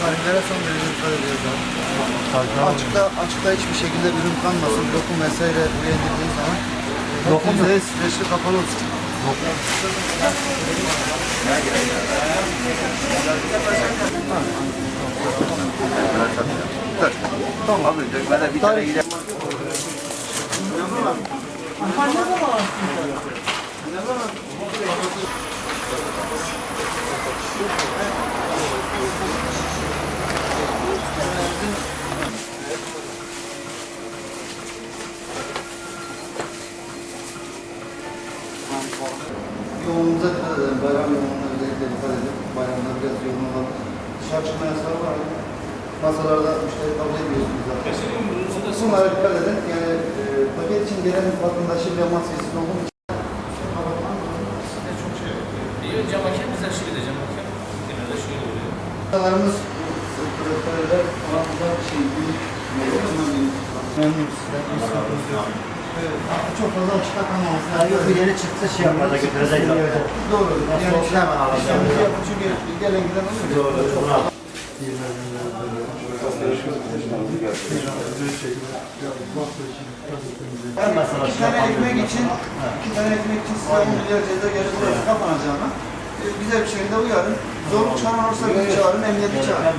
tarihlere son derece dikkat ediyoruz abi. Açıkta, açıkta hiçbir şekilde ürün kalmasın, dokum vesaire indirdiğiniz zaman Dokum mu? Dokum streçli kapalı olsun. Tamam abi dökmede bir tane gidelim. Yoğunluğumuza dikkat edelim. Bayram yoğunluğuna özellikle dikkat edin. Bayramda biraz yoğun olabilir. Dışarı çıkma yasağı var. Masalarda müşteri kabul ediyorsunuz zaten. Bunlara dikkat edin. Yani e, paket için gelen vatandaşı bile maskesiz olduğum için Diyor cam hakem bize şöyle cam hakem. Genelde şöyle oluyor. Masalarımız profesörler aramızda şey büyük. Memnunuz sıkıntımız yok. Evet, Çok fazla açıkta kalmaması lazım. Yok bir yeni çıktı şey yapmadı götürecek. Doğru. Nasıl olsa hemen alacağım. çünkü gelen giden oluyor. Doğru. Mesela İki tane ekmek için, iki tane ekmek için size 10 milyar ceza gelip burası kapanacağına e, güzel bir şekilde uyarın. Zorluk çağıran olursa bizi çağırın, emniyeti çağırın.